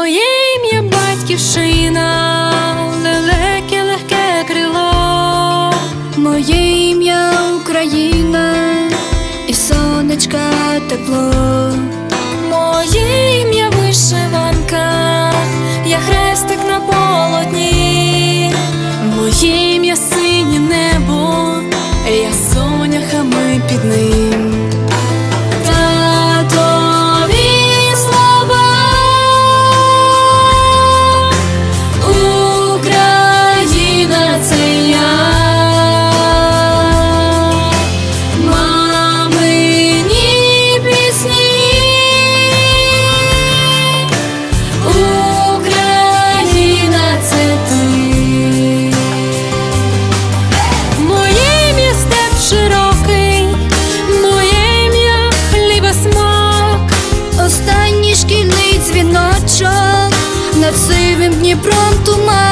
ім'я батьківщина, лелеке легке крило, моє ім'я Україна, і сонечка тепло, моє ім'я вишиванка, я хрестик на полотні, моє ім'я синє небо, я соняхами під ним. e pronto mais.